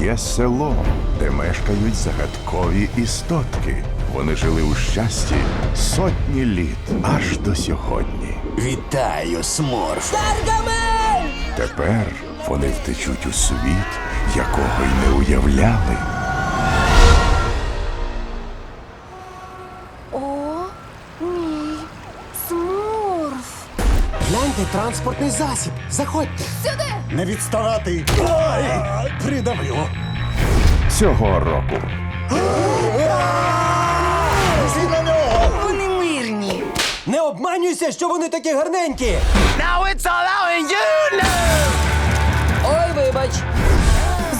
Є село, де мешкають загадкові істотки. Вони жили у щасті сотні літ аж до сьогодні. Вітаю, Сморф. Тепер вони втечуть у світ, якого й не уявляли. О, ні. Смурф. Гляньте, транспортний засіб. Заходьте. Сюди! Не відставати. Ой, придавило. Цього року Всі на нього. Вони мирні. Не обманюйся, що вони такі гарненькі. Ой, вибач.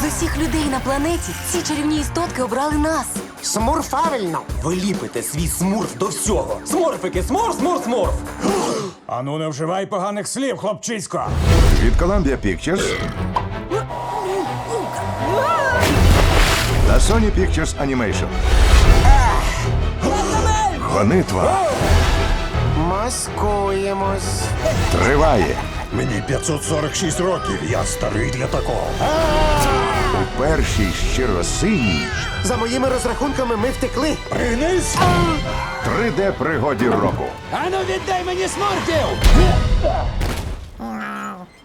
З усіх людей на планеті ці чарівні істотки обрали нас. Смурфавельно. Ви ліпите свій смурф до всього. Смурфики, смурф, смурф, смурф. Ану, не вживай поганих слів, хлопчисько. від Columbia Pictures та Sony Pictures Animation. Гонитва Маскуємось. триває Мені 546 років, я старий для такого. Першій щиросиній За моїми розрахунками ми втекли. Пригнись! 3D пригоді року. Ану, віддай мені сморків!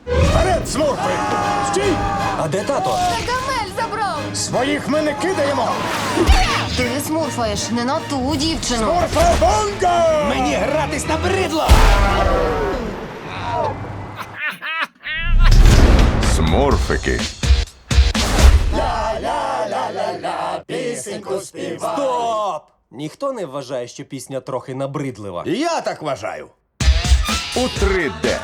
Вперед, смурфи! Стій! А де тато? Гамель забрав! Своїх ми не кидаємо! Ти смурфаєш не на ту дівчину. Орфабонго! Мені гратись набридло! Смурфики. Стоп! Ніхто не вважає, що пісня трохи набридлива. Я так вважаю. у 3D.